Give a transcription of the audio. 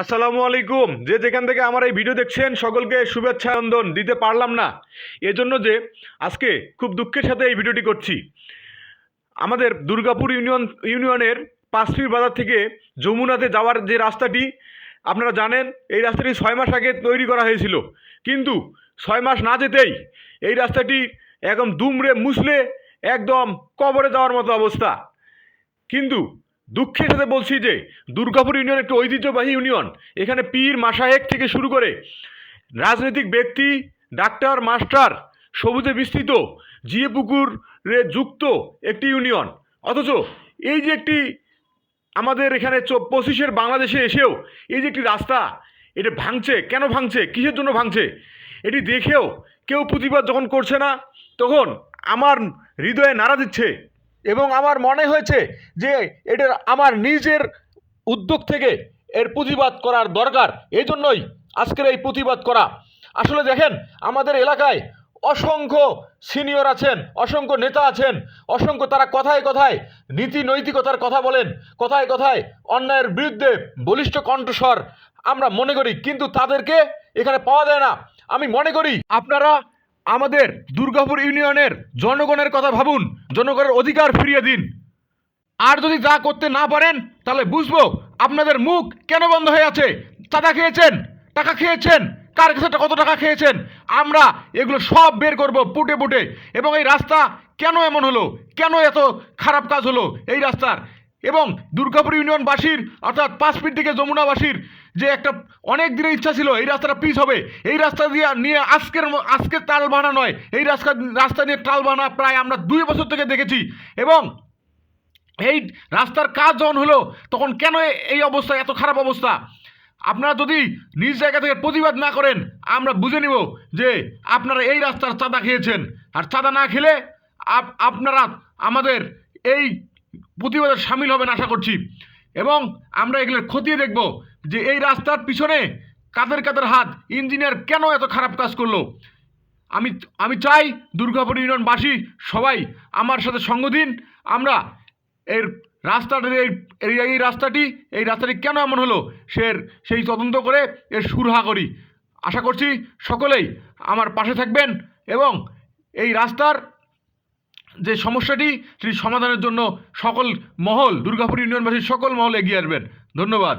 আসসালামু আলাইকুম। যে যেখান থেকে আমার এই ভিডিও দেখছেন, সকলকে শুভেচ্ছা নন্দন দিতে পারলাম না। এজন্য যে আজকে খুব দুঃখের সাথে এই ভিডিওটি করছি। আমাদের দুর্গাপুর ইউনিয়ন, ইউনিয়নের পাঁচপির বাজার থেকে যমুনাতে যাওয়ার যে রাস্তাটি, আপনারা জানেন, এই রাস্তাটি ছয় মাস আগে তৈরি করা হয়েছিল। কিন্তু ছয় মাস না যেতেই এই রাস্তাটি একদম দুমড়ে মুছলে একদম কবরে যাওয়ার মতো অবস্থা। কিন্তু দুঃখের সাথে বলছি যে দুর্গাপুর ইউনিয়ন একটি ঐতিহ্যবাহী ইউনিয়ন। এখানে পীর মাসায়েক থেকে শুরু করে রাজনৈতিক ব্যক্তি, ডাক্তার, মাস্টার, সবুজে বিস্তৃত, জিয়ে পুকুরে যুক্ত একটি ইউনিয়ন। অথচ এই যে একটি আমাদের এখানে পঁচিশের বাংলাদেশে এসেও এই যে একটি রাস্তা, এটা ভাঙছে। কেন ভাঙছে? কিসের জন্য ভাঙছে? এটি দেখেও কেউ প্রতিবাদ যখন করছে না, তখন আমার হৃদয়ে নাড়া দিচ্ছে। এবং আমার মনে হয়েছে যে এটা আমার নিজের উদ্যোগ থেকে এর প্রতিবাদ করার দরকার। এই জন্যই আজকের এই প্রতিবাদ করা। আসলে দেখেন, আমাদের এলাকায় অসংখ্য সিনিয়র আছেন, অসংখ্য নেতা আছেন, অসংখ্য তারা কথায় কথায় নীতি নৈতিকতার কথা বলেন, কথায় কথায় অন্যায়ের বিরুদ্ধে বলিষ্ঠ কণ্ঠস্বর আমরা মনে করি, কিন্তু তাদেরকে এখানে পাওয়া যায় না। আমি মনে করি, আপনারা আমাদের দুর্গাপুর ইউনিয়নের জনগণের কথা ভাবুন, জনগণের অধিকার ফিরিয়ে দিন। আর যদি যা করতে না পারেন, তাহলে বুঝব আপনাদের মুখ কেন বন্ধ হয়ে আছে। চাঁদা খেয়েছেন? টাকা খেয়েছেন? কার কাছে কত টাকা খেয়েছেন? আমরা এগুলো সব বের করব পুটে পুটে। এবং এই রাস্তা কেন এমন হলো? কেন এত খারাপ কাজ হলো এই রাস্তার? এবং দুর্গাপুর ইউনিয়নবাসীর, অর্থাৎ পাঁচ ফিট থেকে যমুনাবাসীর যে একটা অনেক দিনের ইচ্ছা ছিল, এই রাস্তাটা পিচ হবে। এই রাস্তা দিয়ে নিয়ে আজকের আজকের টাল বানা নয়। এই রাস্তা রাস্তা নিয়ে টাল বানা প্রায় আমরা দুই বছর থেকে দেখেছি। এবং এই রাস্তার কাজ যখন হলো, তখন কেন এই অবস্থা, এত খারাপ অবস্থা? আপনারা যদি নিজ জায়গা থেকে প্রতিবাদ না করেন, আমরা বুঝে নিব যে আপনারা এই রাস্তার চাঁদা খেয়েছেন। আর চাঁদা না খেলে আপ- আপনারা আমাদের এই প্রতিবাদে সামিল হবেন আশা করছি। এবং আমরা এগুলোর খতিয়ে দেখব যে এই রাস্তার পিছনে কাদের কাদের হাত, ইঞ্জিনিয়ার কেন এত খারাপ কাজ করল? আমি আমি চাই দুর্গাপুর ইউনিয়নবাসী সবাই আমার সাথে সঙ্গ দিন। আমরা এর রাস্তাটার এই, এই- রাস্তাটি, এই রাস্তাটি কেন এমন হলো সে সেই তদন্ত করে এর সুরাহা করি। আশা করছি সকলেই আমার পাশে থাকবেন এবং এই রাস্তার যে সমস্যাটি সেটি সমাধানের জন্য সকল মহল দুর্গাপুর ইউনিয়নবাসীর সকল মহল এগিয়ে আসবেন। ধন্যবাদ।